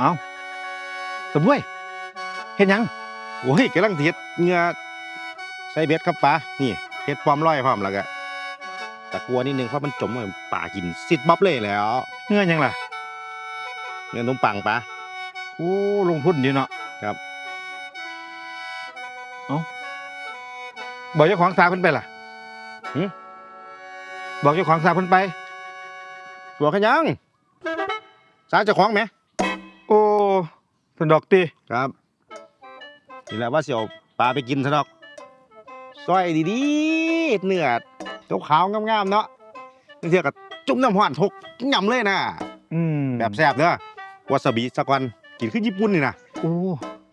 เอาสมด้วยเห็นยังโอ้ยกำลังเฮ็ดเหงื่อใส่เบ็ดครับปลานี่เฮ็ดปลอมร้อยพร้อมแล้วก็แต่กลัวนิดนึงเพราะมันจมลงไปปลากินซิดบ๊อบเลยแหล้วเงื่อนยังล่ะเงินนมปังปลาโอ้ลงทุนดีเนาะครับเอาบอกเจ้าของสาเพิ่นไปล่ะหึบอกเจ้าของสาเพิ่นไปตัวขยังสาเจ้าของไหมโอ้ สนดอกตีครับนี่แหละว่าสิเอาปลาไปกินซะดอกซอยดีๆเนื้อขาวๆงามๆเนาะนี่เทียกับจุ่มน้ำหวานทกยำเลยนะอืมแบบแซ่บเด้อวาซาบิสักวันกินคือญี่ปุ่นนี่นะโอ้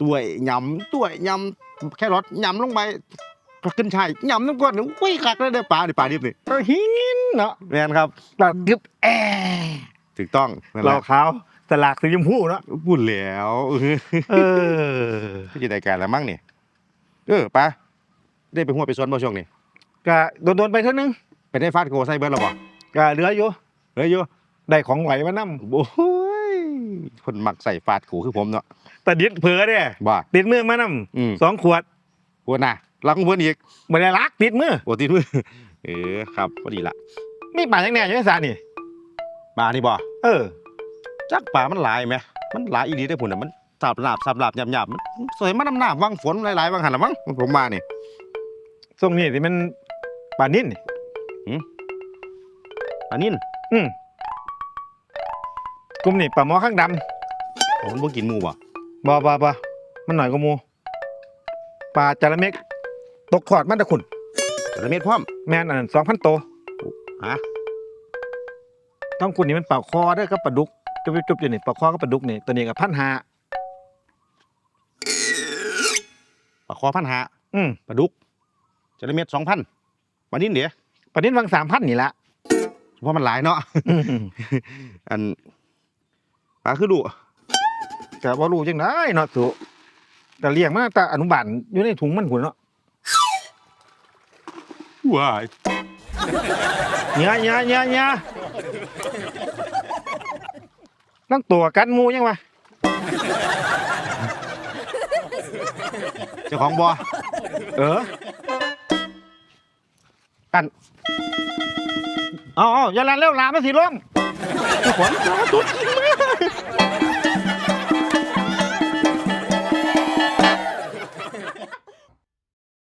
ตัวยยำตัวยยำแค่รสยำลงไปก็ขึ้นช่ายยำน้ำก้อนนี่อุ้ยคักเลยเด้อปลาดิปลาดิบนี่ก็หินเนาะแม่นครับปลาดึบแอถูกต้องนั่นแหเราละขาว สลากสีชมพูเนาะพูดแล้วเออก็จะได้การแล้วมั้งนี่เออปลาได้ไปหัวไปสวนบ่ช่วงนี้ก็โดนๆไปเท่านึงไปได้ฟาดโกไซเบิร์ดแล้วบ่ก็เหลืออยู่เฮ้ยอยู่ได้ของไหวมานํโอ้ยคนมักใส่ฟาดกูคือผมเนาะแต่ดิดเผลอเด้บ่ติดมือมานํอืมสองขวดปวดน่ะรักของเพิ่นอีกบ่ได้รักติดมือปวดติดมือเออครับพอดีละมีป่าจังแหน่อยู่ในสระนี่ปลานี่บ่เออ จักปลามันหลายไหมมันหลายอีหลีได้อพุ่นน่ะมันสับหลาบสับหลาบหยาบๆมันสวยมันน้ำหน้าวังฝนหลายๆวังหันละมั้งผมมานี่ทรงนี้ที่มันป่านิ่นนี่ปลานิ่นอืมกลุ่มนี่ป่าหมอข้างดโอ้มันบ่กินหมูบ่ำบ่บ่บ่มันหน่อยกว่าหมูปลาจาระเม็กตกขอดมันตะขุนแต่ละเม็ดพร้อม แม่นอันนั้นสองพันโตฮะ ต้องคุณนี่มันปลาคอเด้อกับปลาดุก จุบจุบอยู่นี่ปลาคอกับปลาดุกนี่ตัวนี้กับพันหาปลาคอพันหาอืมปลาดุกจะละเม็ดสองพันปลานิ่นเดี๋ยวปลานิ่นวังสามพันนี่ละเพราะมันหลายเนาะอันปลาคือดุแต่ว่ารู้จังได้เนาะสุแต่เลี้ยงมาแต่อนุบาลอยู่ในถุงมันหุ่นเนาะว้ายเนี้ยเนี้ยเนี้ยเนี้ย ต้องตัวกันหมูยังวะเจ้าของบ่เออ กันเอาเอาอย่าลันเร็วลามมาสิลงขวัญสาธุ